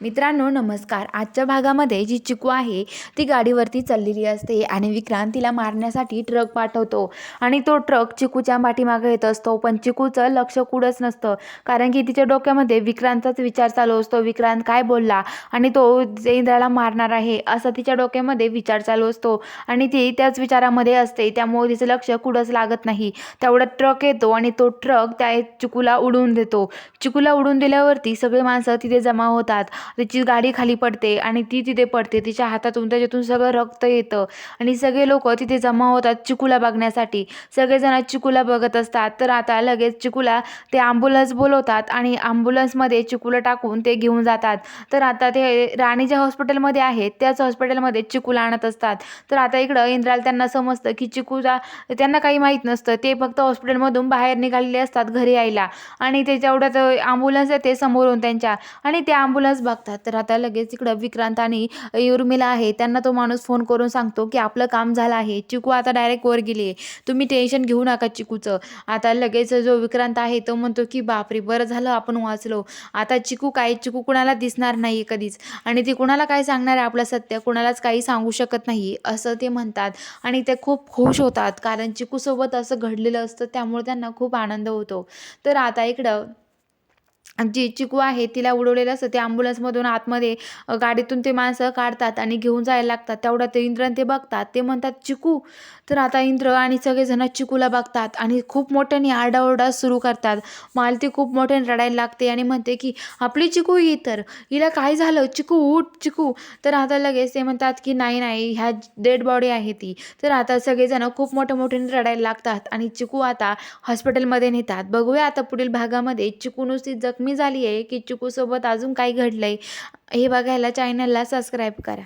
मित्रांनो नमस्कार. आजच्या भागामध्ये जी चिकू आहे ती गाडीवरती चाललेली असते आणि विक्रांत तिला मारण्यासाठी ट्रक पाठवतो. आणि तो ट्रक चिकूच्या पाठीमागे येत असतो पण चिकूचं लक्ष कुठंच नसतं. कारण की तिच्या डोक्यामध्ये विक्रांतचाच विचार चालू असतो विक्रांत काय बोलला? आणि तो इंद्राला मारणार आहे असा तिच्या डोक्यामध्ये विचार चालू असतो. आणि ती त्याच विचारामध्ये असते त्यामुळे तिचं लक्ष कुठंच लागत नाही. तेवढ्यात ट्रक येतो आणि तो ट्रक त्या चिकूला उडवून देतो. चिकूला उडून दिल्यावरती सगळे माणसं तिथे जमा होतात. तिची गाडी खाली पडते आणि ती तिथे पडते तिच्या हातातून त्याच्यातून सगळं रक्त येतं. आणि सगळे लोक तिथे जमा होतात चिकूला बघण्यासाठी. सगळेजण चिकूला बघत असतात. तर आता लगेच चिकूला ते ॲम्ब्युलन्स बोलवतात आणि ॲम्ब्युलन्समध्ये चिकूला टाकून ते घेऊन जातात. तर आता ते राणी ज्या हॉस्पिटलमध्ये आहेत त्याच हॉस्पिटलमध्ये चिकूला आणत असतात. तर आता इकडं इंद्राला त्यांना समजतं की चिकूला त्यांना काही माहीत नसतं. ते फक्त हॉस्पिटलमधून बाहेर निघालेले असतात घरी यायला. आणि ते जेवढ्यात ॲम्ब्युलन्स येते समोरून त्यांच्या. आणि ते ॲम्ब्युलन्स लागतात. तर आता लगेच इकडं विक्रांत आणि उर्मिला आहे. त्यांना तो माणूस फोन करून सांगतो की आपलं काम झालं आहे. चिकू आता डायरेक्ट वर गेली आहे तुम्ही टेन्शन घेऊ नका चिकूचं. आता लगेच जो विक्रांत आहे तो म्हणतो की बापरे बरं झालं आपण वाचलो. आता चिकू काय? चिकू कुणाला दिसणार नाही कधीच. आणि ती कुणाला काय सांगणार आहे आपलं सत्य? कुणालाच काही सांगू शकत नाही असं ते म्हणतात. आणि ते खूप खुश होतात. कारण चिकूसोबत असं घडलेलं असतं त्यामुळे त्यांना खूप आनंद होतो. तर आता इकडं जी चिकू आहे तिला उडवलेलं असतं. ते ॲम्ब्युलन्समधून आतमध्ये गाडीतून ते माणसं काढतात आणि घेऊन जायला लागतात. तेवढ्या ते इंद्रन ते बघतात. ते म्हणतात चिकू तर आता इंद्र आणि सगळेजण चिकूला बघतात आणि खूप मोठ्याने आरडाओरडा सुरू करतात. मालती खूप मोठ्याने रडायला लागते आणि म्हणते की आपली चिकू ही तर हिला काय झालं? चिकू उठ चिकू. तर आता लगेच ते म्हणतात की नाही नाही ह्या डेड बॉडी आहे ती. तर आता सगळेजण खूप मोठ्या मोठ्याने रडायला लागतात आणि चिकू आता हॉस्पिटलमध्ये नेतात. बघूया आता पुढील भागामध्ये चिकू नुसती जखमी झाली आहे की चिकूसोबत अजून काय घडलं आहे हे बघायला चॅनलला सबस्क्राईब करा.